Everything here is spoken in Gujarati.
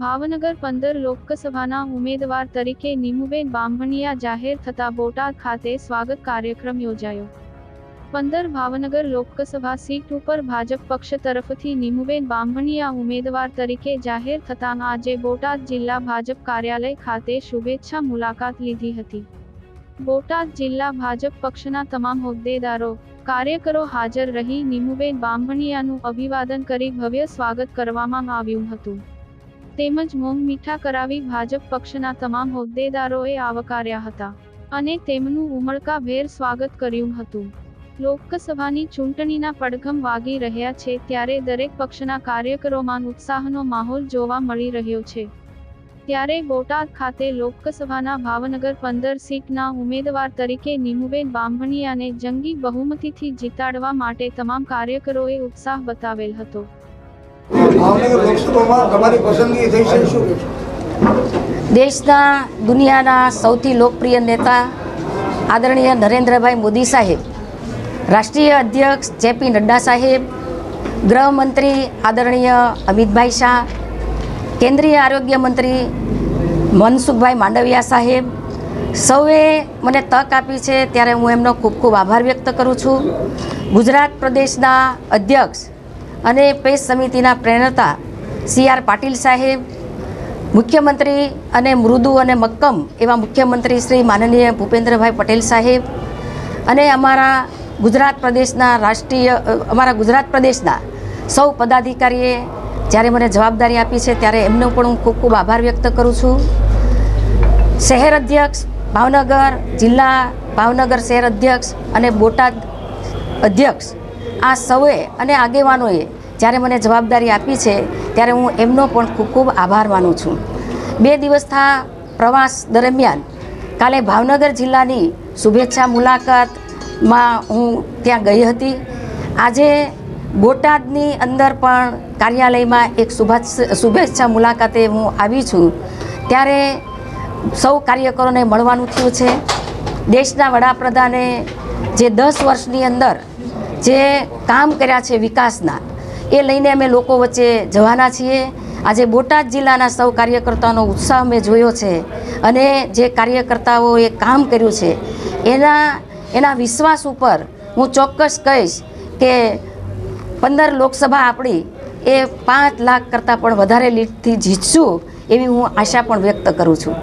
ભાવનગર પંદર લોકસભાના ઉમેદવાર તરીકે નીમુબેન બામણિયા જાહેર થતા બોટાદ ખાતે સ્વાગત કાર્યક્રમ યોજાયો. પંદર ભાવનગર લોકસભા સીટ ઉપર ભાજપ પક્ષ તરફથી નીમુબેન બામણિયા ઉમેદવાર તરીકે જાહેર થતાં આજે બોટાદ જિલ્લા ભાજપ કાર્યાલય ખાતે શુભેચ્છા મુલાકાત લીધી હતી. બોટાદ જિલ્લા ભાજપ પક્ષના તમામ હોદ્દેદારો, કાર્યકરો હાજર રહી નીમુબેન બામણિયાનું અભિવાદન કરી ભવ્ય સ્વાગત કરવામાં આવ્યું હતું. તેમજ મોંઘ મીઠા કરાવી ભાજપ પક્ષના તમામ હોદ્દેદારોએ આવકાર્યા હતા અને તેમનું ઉમળકાભેર સ્વાગત કર્યું હતું. લોકસભાની ચૂંટણીના પડઘમ વાગી રહ્યા છે ત્યારે દરેક પક્ષના કાર્યકરોમાં ઉત્સાહનો માહોલ જોવા મળી રહ્યો છે. ત્યારે બોટાદ ખાતે લોકસભાના ભાવનગર પંદર સીટના ઉમેદવાર તરીકે નીમુબેન બામભણિયાને જંગી બહુમતીથી જીતાડવા માટે તમામ કાર્યકરોએ ઉત્સાહ બતાવેલ હતો. દેશના દુનિયાના સૌથી લોકપ્રિય નેતા આદરણીય નરેન્દ્રભાઈ મોદી સાહેબ, રાષ્ટ્રીય અધ્યક્ષ જેપી નડ્ડા સાહેબ, ગૃહમંત્રી આદરણીય અમિતભાઈ શાહ, કેન્દ્રીય આરોગ્ય મંત્રી મનસુખભાઈ માંડવિયા સાહેબ, સૌએ મને તક આપી છે ત્યારે હું એમનો ખૂબ ખૂબ આભાર વ્યક્ત કરું છું. ગુજરાત પ્રદેશના અધ્યક્ષ અને પેશ સમિતિના પ્રેરણતા સી આર પાટીલ સાહેબ, મુખ્યમંત્રી અને મૃદુ અને મક્કમ એવા મુખ્યમંત્રી શ્રી માનનીય ભૂપેન્દ્રભાઈ પટેલ સાહેબ અને અમારા ગુજરાત પ્રદેશના રાષ્ટ્રીય અમારા ગુજરાત પ્રદેશના સૌ પદાધિકારીએ જ્યારે મને જવાબદારી આપી છે ત્યારે એમનો પણ હું ખૂબ ખૂબ આભાર વ્યક્ત કરું છું. શહેર અધ્યક્ષ, ભાવનગર જિલ્લા ભાવનગર શહેર અધ્યક્ષ અને બોટાદ અધ્યક્ષ આ સૌએ અને આગેવાનોએ જ્યારે મને જવાબદારી આપી છે, ત્યારે હું એમનો પણ ખૂબ ખૂબ આભાર માનું છું. બે દિવસના પ્રવાસ દરમિયાન કાલે ભાવનગર જિલ્લાની શુભેચ્છા મુલાકાતમાં હું ત્યાં ગઈ હતી. આજે બોટાદની અંદર પણ કાર્યાલયમાં એક શુભાચ્છ- મુલાકાતે હું આવી છું. ત્યારે સૌ કાર્યકરોને મળવાનું થયું છે. દેશના વડાપ્રધાને જે દસ વર્ષની અંદર જે કામ કર્યા છે વિકાસના, એ લઈને અમે લોકો વચ્ચે જવાના છીએ. આજે બોટાદ જિલ્લાના સૌ કાર્યકર્તાઓનો ઉત્સાહ મેં જોયો છે અને જે કાર્યકર્તાઓએ કામ કર્યું છે, એના એના વિશ્વાસ ઉપર હું ચોક્કસ કહીશ કે પંદર લોકસભા આપણી એ પાંચ લાખ કરતાં પણ વધારે લીડથી જીતશું એવી હું આશા પણ વ્યક્ત કરું છું.